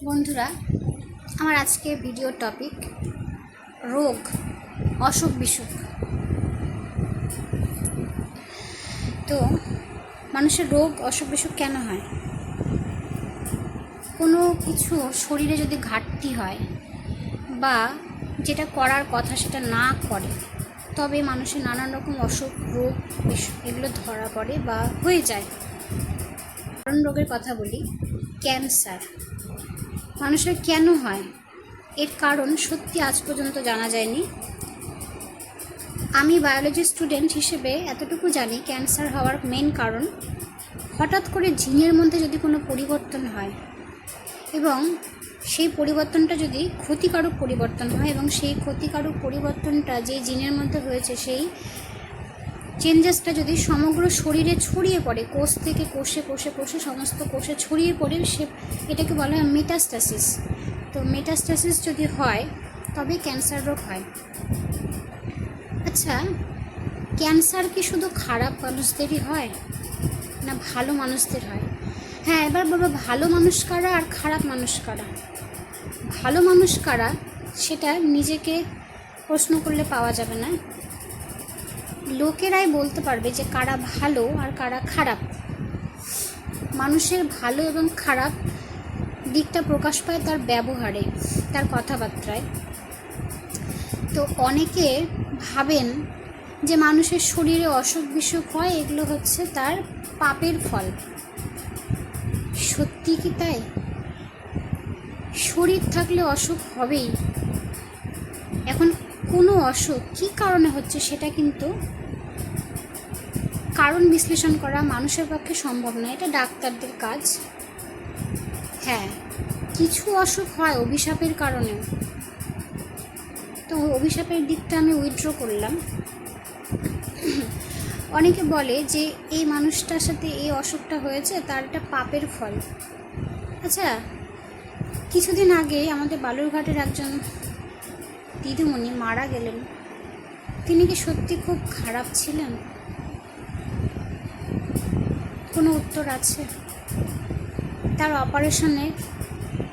বন্ধুরা, আমার আজকে ভিডিও টপিক রোগ, অসুখ বিসুখ। তো, মানুষের রোগ, অসুখ বিসুখ কেন হয়? কোনো কিছু শরীরে যদি ঘাটতি হয় বা যেটা করার কথা সেটা না করে, তবে মানুষের নানান রকম অসুখ, রোগ, বিসুখ এগুলো ধরা পড়ে বা হয়ে যায়। কারণ রোগের কথা বলি, ক্যান্সার। মানুষের কেন হয়? এর কারণ সত্যি আজ পর্যন্ত জানা যায়নি। আমি বায়োলজি স্টুডেন্ট হিসেবে এতটুকু জানি ক্যান্সার হওয়ার মেন কারণ। হঠাৎ করে জিনের মধ্যে যদি কোনো পরিবর্তন হয় এবং সেই পরিবর্তনটা যদি ক্ষতিকারক পরিবর্তন হয় এবং সেই ক্ষতিকারক পরিবর্তনটা যে জিনের মধ্যে হয়েছে, সেই চেঞ্জেসটা যদি সমগ্র শরীরে ছড়িয়ে পড়ে, কোষ থেকে কোষে কোষে কোষে, সমস্ত কোষে ছড়িয়ে পড়ে, সে এটাকে বলা হয় মেটাস্টাসিস তো মেটাস্টাসিস যদি হয় তবে ক্যান্সার রোগ হয়। আচ্ছা ক্যান্সার কি শুধু খারাপ মানুষদেরই হয়, না ভালো মানুষদের হয়? হ্যাঁ এবার বলব ভালো মানুষ কারা আর খারাপ মানুষ কারা? ভালো মানুষ কারা, সেটা নিজেকে প্রশ্ন করলে পাওয়া যাবে না। লোকেরাই বলতে পারবে যে কারা ভালো আর কারা খারাপ। মানুষের ভালো এবং খারাপ দিকটা প্রকাশ পায় তার ব্যবহারে, তার কথাবার্তায়। তো অনেকে ভাবেন যে মানুষের শরীরে অসুখ বিসুখ হয়, এগুলো হচ্ছে তার পাপের ফল। সত্যি কি তাই? শরীর থাকলে অসুখ হবেই। এখন কোনো অসুখ কী কারণে হচ্ছে সেটা কিন্তু কারণ বিশ্লেষণ করা মানুষের পক্ষে সম্ভব নয় এটা ডাক্তারদের কাজ। হ্যাঁ কিছু অসুখ হয় অভিশাপের কারণে। তো অভিশাপের দিকটা আমি উইথড্র করলাম। অনেকে বলে যে এই মানুষটার সাথে এই অসুখটা হয়েছে, তার একটা পাপের ফল। আচ্ছা কিছুদিন আগে আমাদের বালুরঘাটের একজন দিদিমণি মারা গেলেন। তিনি কি সত্যি খুব খারাপ ছিলেন? কোনো উত্তর আছে? তার অপারেশনে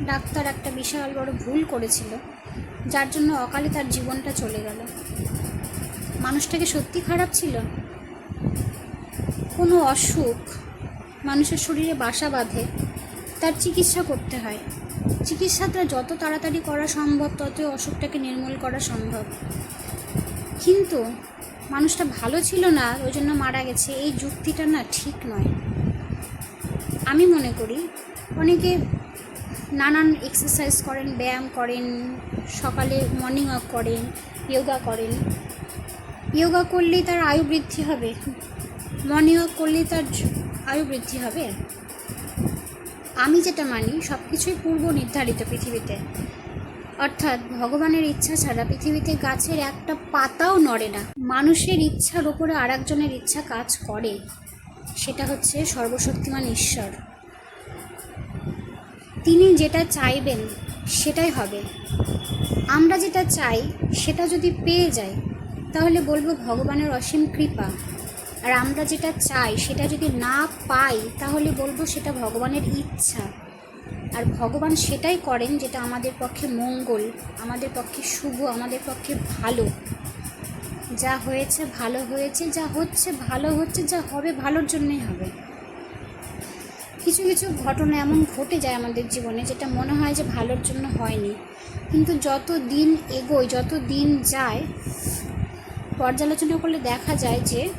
ডাক্তার একটা বিশাল বড় ভুল করেছিল, যার জন্য অকালে তার জীবনটা চলে গেল। মানুষটাকে সত্যি খারাপ ছিল? কোনো অসুখ মানুষের শরীরে বাসা বাঁধে, তার চিকিৎসা করতে হয়। চিকিৎসাটা যত তাড়াতাড়ি করা সম্ভব, ততই অসুখটাকে নির্মূল করা সম্ভব। কিন্তু মানুষটা ভালো ছিল না, ওই জন্য মারা গেছে। এই যুক্তিটা না ঠিক নয়। আমি মনে করি, অনেকে নানান এক্সারসাইজ করেন, ব্যায়াম করেন, সকালে মর্নিং ওয়াক করেন যোগা করেন। যোগা করলেই তার আয়ু বৃদ্ধি হবে। মর্নিং ওয়াক করলেই তার আয়ু বৃদ্ধি হবে। আমি যেটা মানি সব কিছুই পূর্ব নির্ধারিত পৃথিবীতে। অর্থাৎ ভগবানের ইচ্ছা ছাড়া পৃথিবীতে গাছের একটা পাতাও নড়ে না। মানুষের ইচ্ছার ওপরে আর একজনের ইচ্ছা কাজ করে। সেটা হচ্ছে সর্বশক্তিমান ঈশ্বর। তিনি যেটা চাইবেন, সেটাই হবে। আমরা যেটা চাই, সেটা যদি পেয়ে যাই, তাহলে বলব ভগবানের অসীম কৃপা। আর আমরা যেটা চাই, সেটা যদি না পাই, তাহলে বলব সেটা ভগবানের ইচ্ছা। আর ভগবান সেটাই করেন যেটা আমাদের পক্ষে মঙ্গল, আমাদের পক্ষে শুভ, আমাদের পক্ষে ভালো। যা হয়েছে ভালো হয়েছে, যা হচ্ছে ভালো হচ্ছে, যা হবে ভালোর জন্যই হবে। কিছু কিছু ঘটনা এমন ঘটে যায় আমাদের জীবনে যেটা মনে হয় যে ভালোর জন্য হয়নি। কিন্তু যত দিন এগোয় যত দিন যায়, পর্যালোচনা করলে দেখা যায় যে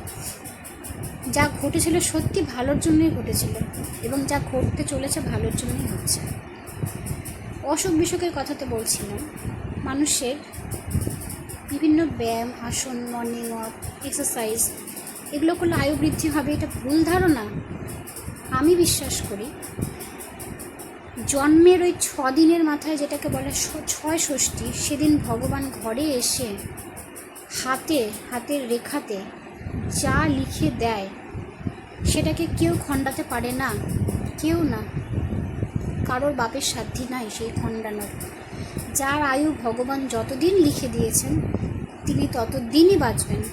যা ঘটেছিল সত্যি ভালোর জন্যই ঘটেছিল এবং যা ঘটতে চলেছে ভালোর জন্যই হচ্ছে। অসুখ বিসুখের কথা তো বলছিলাম। মানুষের বিভিন্ন ব্যায়াম, আসন মর্নিং ওয়াক এক্সারসাইজ এগুলো করলে আয়ু বৃদ্ধি হবে, এটা ভুল ধারণা। আমি বিশ্বাস করি জন্মের ওই ছ দিনের মাথায় যেটাকে বলে ছয় ষষ্ঠী, সেদিন ভগবান ঘরে এসে হাতে, হাতের রেখাতে যা লিখে দেয়, সেটাকে কেউ খণ্ডাতে পারে না, কেউ না। কারোর বাপের সাধ্যি নাই সেই খণ্ডানোর। যার আয়ু ভগবান যতদিন লিখে দিয়েছেন, তিনি ততদিনই বাঁচবেন।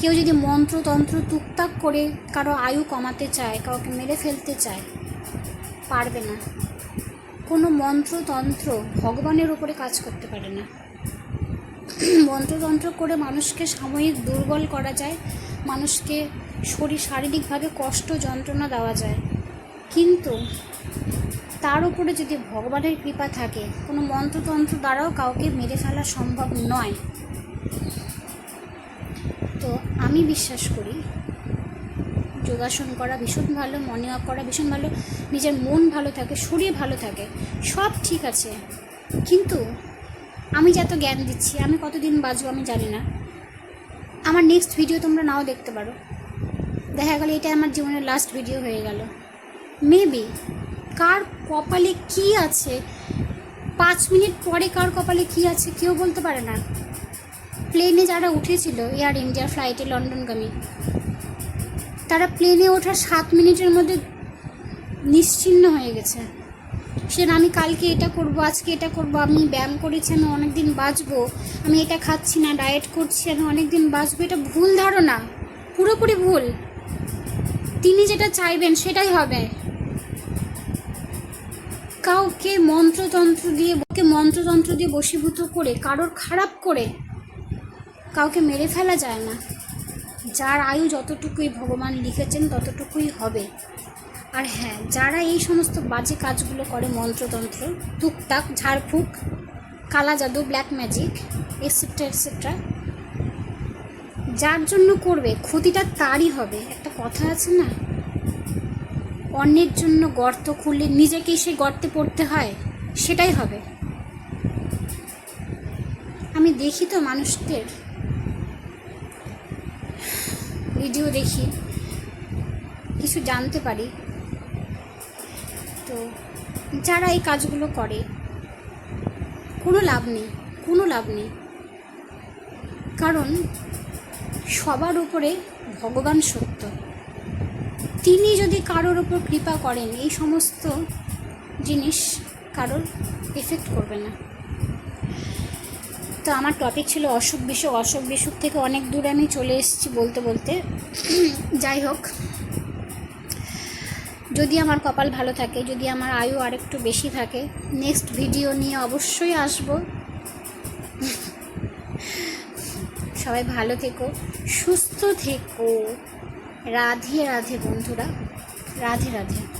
কেউ যদি মন্ত্রতন্ত্র টুকটাক করে কারও আয়ু কমাতে চায়, কাউকে মেরে ফেলতে চায়, পারবে না। কোনো মন্ত্রতন্ত্র ভগবানের ওপরে কাজ করতে পারে না। মন্ত্রতন্ত্র করে মানুষকে সাময়িক দুর্বল করা যায়, মানুষকে শরীর শারীরিকভাবে কষ্ট, যন্ত্রণা দেওয়া যায়। কিন্তু তার উপরে যদি ভগবানের কৃপা থাকে, কোনো মন্ত্রতন্ত্র দ্বারাও কাউকে মেরে ফেলা সম্ভব নয়। তো আমি বিশ্বাস করি, যোগাসন করা ভীষণ ভালো, মর্নিং ওয়াক করা ভীষণ ভালো, নিজের মন ভালো থাকে, শরীর ভালো থাকে, সব ঠিক আছে। কিন্তু আমি যত জ্ঞান দিচ্ছি, আমি কতদিন বাঁচবো আমি জানি না। আমার নেক্সট ভিডিও তোমরা নাও দেখতে পারো। দেখা গেল এটা আমার জীবনের লাস্ট ভিডিও হয়ে গেল। মেবি কার কপালে কি আছে? পাঁচ মিনিট পরে কার কপালে কি আছে কেউ বলতে পারে না। প্লেনে যারা উঠেছিল এয়ার ইন্ডিয়ার ফ্লাইটে লন্ডনগামী, তারা প্লেনে ওঠার সাত মিনিটের মধ্যে নিশ্চিন্ন হয়ে গেছে। সে আমি কালকে এটা করব, আজকে এটা করব, আমি ব্যায়াম করেছি, আমি অনেক দিন বাঁচবো, আমি এটা খাচ্ছি না, ডায়েট করছি, আমি অনেক দিন বাঁচবো, এটা ভুল ধারণা, পুরোপুরি ভুল। তিনি যেটা চাইবেন সেটাই হবে। কাউকে মন্ত্রতন্ত্র দিয়ে ওকে মন্ত্রতন্ত্র দিয়ে বশীভূত করে, কারোর খারাপ করে, কাউকে মেরে ফেলা যায় না। যার আয়ু যতটুকুই ভগবান লিখেছেন, ততটুকুই হবে। আর হ্যাঁ যারা এই সমস্ত বাজে কাজগুলো করে মন্ত্রতন্ত্র, টুকটাক, ঝাড়ফুঁক, কালা জাদু ব্ল্যাক ম্যাজিক এটসেট্রা এটসেট্রা যার জন্য করবে, ক্ষতিটা তারই হবে। একটা কথা আছে না? অন্যের জন্য গর্ত খুললে নিজেকেই সে গর্তে পড়তে হয়, সেটাই হবে। আমি দেখি তো মানুষদের। ভিডিও দেখি, কিছু জানতে পারি। তো যারা এই কাজগুলো করে, কোনো লাভ নেই, কোনো লাভ নেই। কারণ সবার উপরে ভগবান সত্য। তিনি যদি কারোর ওপর কৃপা করেন, এই সমস্ত জিনিস কারোর এফেক্ট করবে না। তো আমার টপিক ছিল অসুখ বিসুখ অসুখ বিসুখ থেকে অনেক দূরে আমি চলে এসেছি বলতে বলতে। যাই হোক যদি আমার কপাল ভালো থাকে, যদি আমার আয়ু আরেকটু বেশি থাকে নেক্সট ভিডিও নিয়ে অবশ্যই আসব। সবাই ভালো থেকো, সুস্থ থেকো। রাধে রাধে বন্ধুরা। রাধে রাধে।